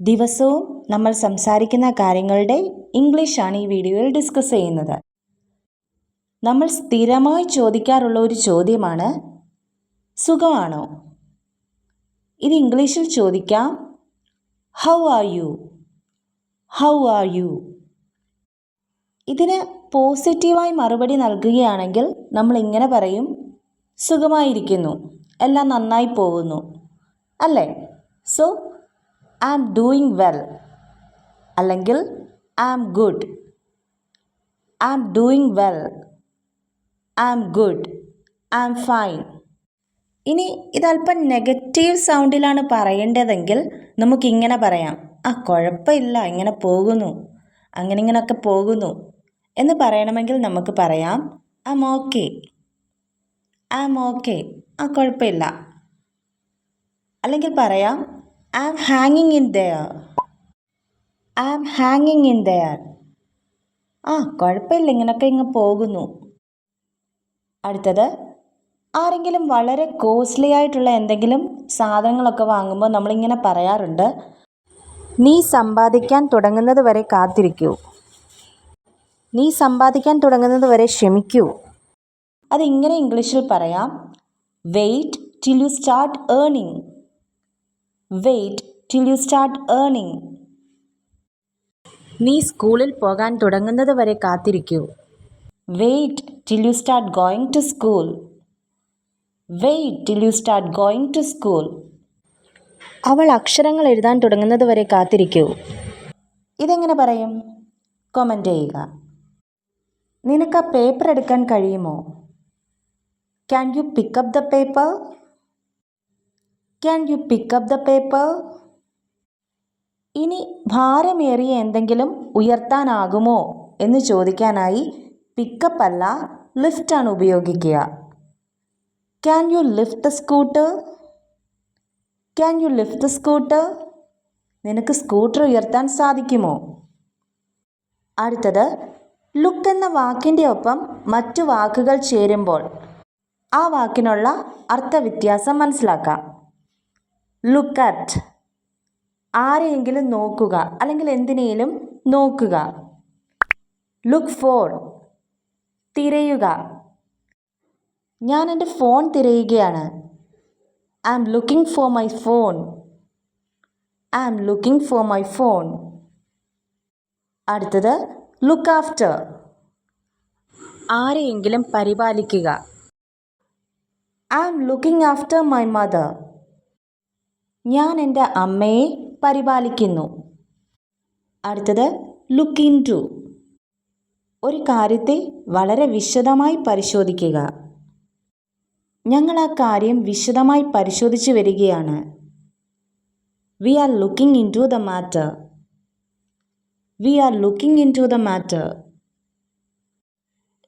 ദിവസവും നമ്മൾ സംസാരിക്കുന്ന കാര്യങ്ങളുടെ ഇംഗ്ലീഷാണ് ഈ വീഡിയോയിൽ ഡിസ്കസ് ചെയ്യുന്നത്. നമ്മൾ സ്ഥിരമായി ചോദിക്കാറുള്ള ഒരു ചോദ്യമാണ് സുഖമാണോ? ഇത് ഇംഗ്ലീഷിൽ ചോദിക്കാം how are you how are you ഇതിന് പോസിറ്റീവായി മറുപടി നൽകുകയാണെങ്കിൽ നമ്മൾ ഇങ്ങനെ പറയും സുഖമായിരിക്കുന്നു എല്ലാം നന്നായി പോകുന്നു അല്ലേ? സോ ആം ഡൂയിങ് വെൽ അല്ലെങ്കിൽ I'm good I'm doing well I'm good I'm fine ഇനി ഇതല്പം നെഗറ്റീവ് സൗണ്ടിലാണ് പറയേണ്ടതെങ്കിൽ നമുക്കിങ്ങനെ പറയാം. ആ കുഴപ്പമില്ല ഇങ്ങനെ പോകുന്നു. അങ്ങനെ ഇങ്ങനെയൊക്കെ പോകുന്നു. എന്ന് പറയണമെങ്കിൽ നമുക്ക് പറയാം ആം ഓക്കെ ആം ഓക്കെ ആ കുഴപ്പമില്ല. അല്ലെങ്കിൽ പറയാം ഐ ആം ഹാങ്ങിങ് ഇൻ ദയർ ഐ ആം ഹാങ്ങിങ് ഇൻ ദയർ ആ കുഴപ്പമില്ല. ഇങ്ങനൊക്കെ ഇങ്ങ് പോകുന്നു. അടുത്തത് ആരെങ്കിലും വളരെ കോസ്റ്റ്ലി ആയിട്ടുള്ള എന്തെങ്കിലും സാധനങ്ങളൊക്കെ വാങ്ങുമ്പോൾ നമ്മളിങ്ങനെ പറയാറുണ്ട് നീ സമ്പാദിക്കാൻ തുടങ്ങുന്നത് വരെ കാത്തിരിക്കൂ. നീ സമ്പാദിക്കാൻ തുടങ്ങുന്നത് വരെ ക്ഷമിക്കൂ. അതിങ്ങനെ ഇംഗ്ലീഷിൽ പറയാം wait till you start earning wait till you start earning നീ സ്കൂളിൽ പോകാൻ തുടങ്ങുന്നത് വരെ കാത്തിരിക്കൂ. Wait till you start going to school wait till you start going to school അവൾ അക്ഷരങ്ങൾ എഴുതാൻ തുടങ്ങുന്നത് വരെ കാത്തിരിക്കൂ. ഇതെങ്ങനെ പറയും? കൊമന്റ് ചെയ്യുക. നിനക്ക് ആ പേപ്പർ എടുക്കാൻ കഴിയുമോ? Can you pick up the paper can you pick up the paper ഇനി ഭാരമേറിയ എന്തെങ്കിലും ഉയർത്താനാകുമോ എന്ന് ചോദിക്കാനായി പിക്കപ്പ് അല്ല ലിഫ്റ്റാണ് ഉപയോഗിക്കുക. Can you lift the scooter can you lift the scooter നിനക്ക് സ്കൂട്ടർ ഉയർത്താൻ സാധിക്കുമോ? അടുത്തത് ലുക്ക് എന്ന വാക്കിന്റെ ഒപ്പം മറ്റു വാക്കുകൾ ചേരുമ്പോൾ ആ വാക്കിനുള്ള അർത്ഥവ്യത്യാസം മനസ്സിലാക്കാം. ലുക്ക് അറ്റ് ആരെയെങ്കിലും നോക്കുക അല്ലെങ്കിൽ എന്തിനേലും നോക്കുക. ലുക്ക് ഫോർ തിരയുക. ഞാൻ എന്റെ ഫോൺ തിരയുകയാണ്. I am looking for my phone I am looking for my phone അടുത്തത് ലുക്ക് ആഫ്റ്റർ ആരെയെങ്കിലും പരിപാലിക്കുക. I am looking after my mother ഞാൻ എന്റെ അമ്മയെ പരിപാലിക്കുന്നു. അടുത്തത് ലുക്ക് ഇൻ ടു ഒരു കാര്യത്തെ വളരെ വിശദമായി പരിശോധിക്കുക. ഞങ്ങൾ ആ കാര്യം വിശദമായി പരിശോധിച്ചു വരികയാണ്. V are looking in to the matter V are looking in to the matter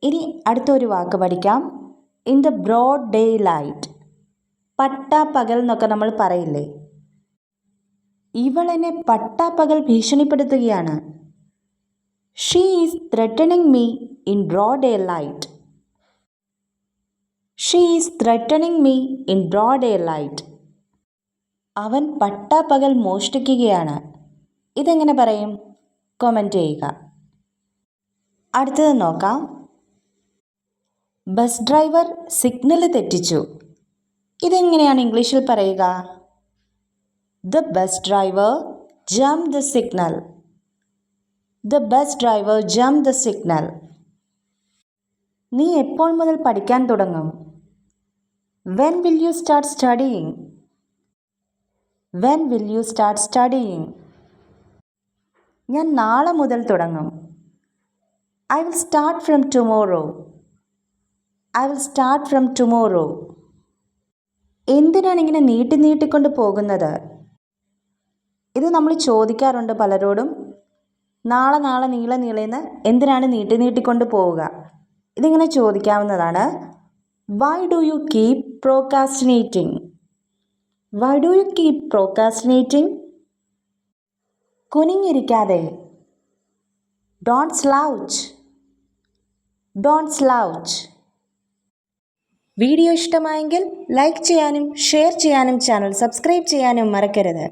ഇനി അടുത്തൊരു വാക്ക് പഠിക്കാം. In the broad day light പട്ടാപ്പകൽ എന്നൊക്കെ നമ്മൾ പറയില്ലേ? ഇവളെന്നെ പട്ടാപ്പകൽ ഭീഷണിപ്പെടുത്തുകയാണ്. She is threatening me in draw day light she is threatening me in draw day light അവൻ പട്ടാപ്പകൽ മോഷ്ടിക്കുകയാണ്. ഇതെങ്ങനെ പറയും? കൊമന്റ് ചെയ്യുക. അടുത്തത് നോക്കാം. ബസ് ഡ്രൈവർ സിഗ്നൽ തെറ്റിച്ചു. ഇതെങ്ങനെയാണ് ഇംഗ്ലീഷിൽ പറയുക? The bus driver jumped the signal the bus driver jumped the signal നീ എപ്പോൾ മുതൽ പഠിക്കാൻ തുടങ്ങും? When will you start studying when will you start studying ഞാൻ നാളെ മുതൽ തുടങ്ങും. I will start from tomorrow I will start from tomorrow എന്തിനാണ് ഇങ്ങനെ നീട്ടി നീട്ടിക്കൊണ്ട് പോകുന്നത്? ഇത് നമ്മൾ ചോദിക്കാറുണ്ട് പലരോടും. നാളെ നാളെ നീളെ നീളേന്ന് എന്തിനാണ് നീട്ടി നീട്ടിക്കൊണ്ട് പോവുക? ഇതിങ്ങനെ ചോദിക്കാവുന്നതാണ്. Why do you keep procrastinating why do you keep procrastinating കുനിഞ്ഞിരിക്കാതെ. Don't slouch don't slouch video ഇഷ്ടമായെങ്കിൽ ലൈക്ക് ചെയ്യാനും ഷെയർ ചെയ്യാനും ചാനൽ സബ്സ്ക്രൈബ് ചെയ്യാനും മറക്കരുത്.